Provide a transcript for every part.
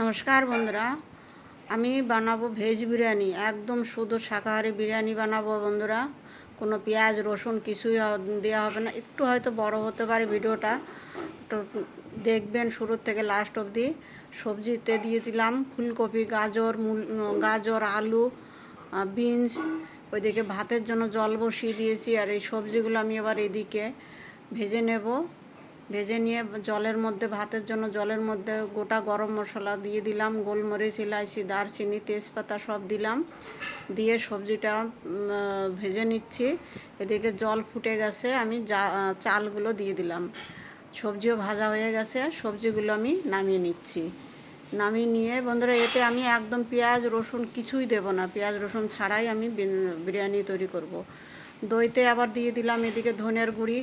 নমস্কার বন্ধুরা। আমি বানাবো ভেজ বিরিয়ানি, একদম শুধু শাকাহারি বিরিয়ানি বানাবো বন্ধুরা। কোনো পেঁয়াজ, রসুন কিছুই দেওয়া হবে না। একটু হয়তো বড় হতে পারে ভিডিওটা। তো দেখবেন শুরুর থেকে লাস্ট অবধি। সবজিতে দিয়ে দিলাম ফুলকপি, গাজর, মূল গাজর, আলু বিনস। ওইদিকে ভাতের জন্য জল বসিয়ে দিয়েছি। আর এই সবজিগুলো আমি এবার এদিকে ভেজে নেব। ভেজে নিয়ে জলের মধ্যে, ভাতের জন্য জলের মধ্যে গোটা গরম মশলা দিয়ে দিলাম, গোলমরিচ, ইলাইচি, দারচিনি, তেজপাতা সব দিলাম। দিয়ে সবজিটা ভেজে নিচ্ছি। এদিকে জল ফুটে গেছে, আমি চালগুলো দিয়ে দিলাম। সবজিও ভাজা হয়ে গেছে, সবজিগুলো আমি নামিয়ে নিচ্ছি। নামিয়ে নিয়ে, বন্ধুরা, এতে আমি একদম পেঁয়াজ, রসুন কিছুই দেব না। পেঁয়াজ, রসুন ছাড়াই আমি বিরিয়ানি তৈরি করব। দইতে আবার দিয়ে দিলাম এদিকে ধনের গুঁড়ি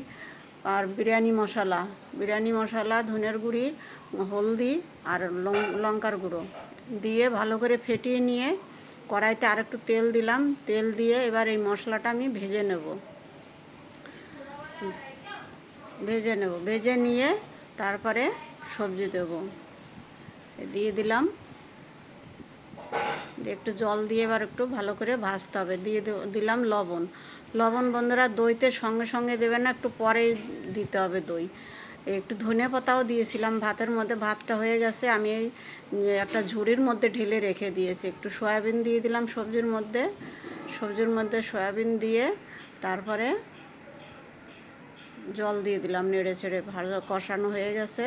আর বিরিয়ানি মশলা। বিরিয়ানি মশলা, ধনের গুঁড়ি, হলদি আর লঙ্কার গুঁড়ো। দিয়ে ভালো করে ফেটিয়ে নিয়ে কড়াইতে আর একটু তেল দিলাম। তেল দিয়ে এবার এই মশলাটা আমি ভেজে নেব। ভেজে নেব। ভেজে নিয়ে তারপরে সবজি দেবো। দিয়ে দিলাম। একটু জল দিয়ে এবার একটু ভালো করে ভাজতে হবে। দিয়ে দিলাম লবণ। লবণ বন্ধুরা দইতে সঙ্গে সঙ্গে দেবে না, একটু পরে দিতে হবে দই। একটু ধনে পাতাও দিয়েছিলাম, ভাতের মধ্যে ভাতটা হয়ে গেছে, আমি এই একটা ঝুড়ির মধ্যে ঢেলে রেখে দিয়েছি। একটু সয়াবিন দিয়ে দিলাম সবজির মধ্যে সবজির মধ্যে সয়াবিন দিয়ে তারপরে জল দিয়ে দিলাম, নেড়ে ছেড়ে ভালো কষানো হয়ে গেছে,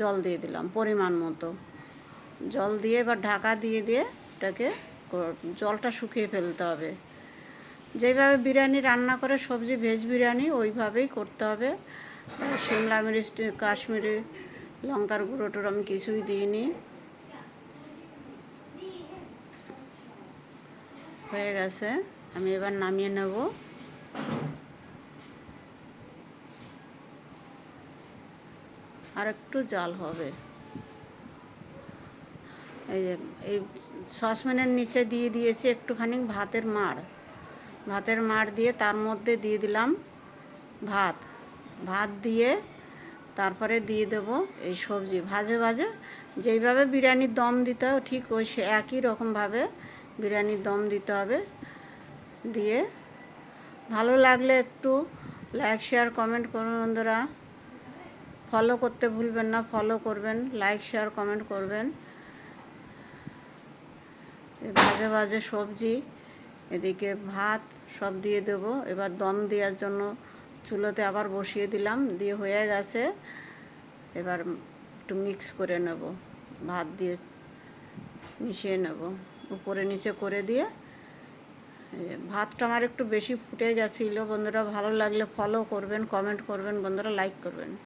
জল দিয়ে দিলাম পরিমাণ মতো। জল দিয়ে এবার ঢাকা দিয়ে দিয়ে এটাকে জলটা শুকিয়ে ফেলতে হবে। যেভাবে বিরিয়ানি রান্না করে, সবজি, ভেজ বিরিয়ানি, ওইভাবেই করতে হবে। শিমলা মিরিচ, কাশ্মীরি লঙ্কার গুঁড়ো টুড়ো আমি কিছুই দিইনি। হয়ে গেছে, আমি এবার নামিয়ে নেব। আর একটু জাল হবে। এই যে, এই সসপ্যানের নিচে দিয়ে দিয়েছি একটুখানি ভাতের মাড়। ভাতের মাড় দিয়ে তার মধ্যে দিয়ে দিলাম ভাত। ভাত দিয়ে তারপরে দিয়ে দেব এই সবজি। ভাজে ভাজে যেইভাবে বিরিয়ানির দম দিতে হয় ঠিক ওই সে একই রকমভাবে বিরিয়ানির দম দিতে হবে। দিয়ে ভালো লাগলে একটু লাইক, শেয়ার, কমেন্ট করুন বন্ধুরা। ফলো করতে ভুলবেন না, ফলো করবেন, লাইক, শেয়ার, কমেন্ট করবেন। ভাজে ভাজে সবজি এদিকে ভাত সব দিয়ে দেবো। এবার দম দেওয়ার জন্য চুলোতে আবার বসিয়ে দিলাম, দিয়ে হয়ে গেছে। এবার একটু মিক্স করে নেব, ভাত দিয়ে মিশিয়ে নেব, উপরে নিচে করে দিয়ে। ভাতটা আমার একটু বেশি ফুটে গেছিল, বন্ধুরা ভালো লাগলে ফলো করবেন কমেন্ট করবেন, বন্ধুরা লাইক করবেন।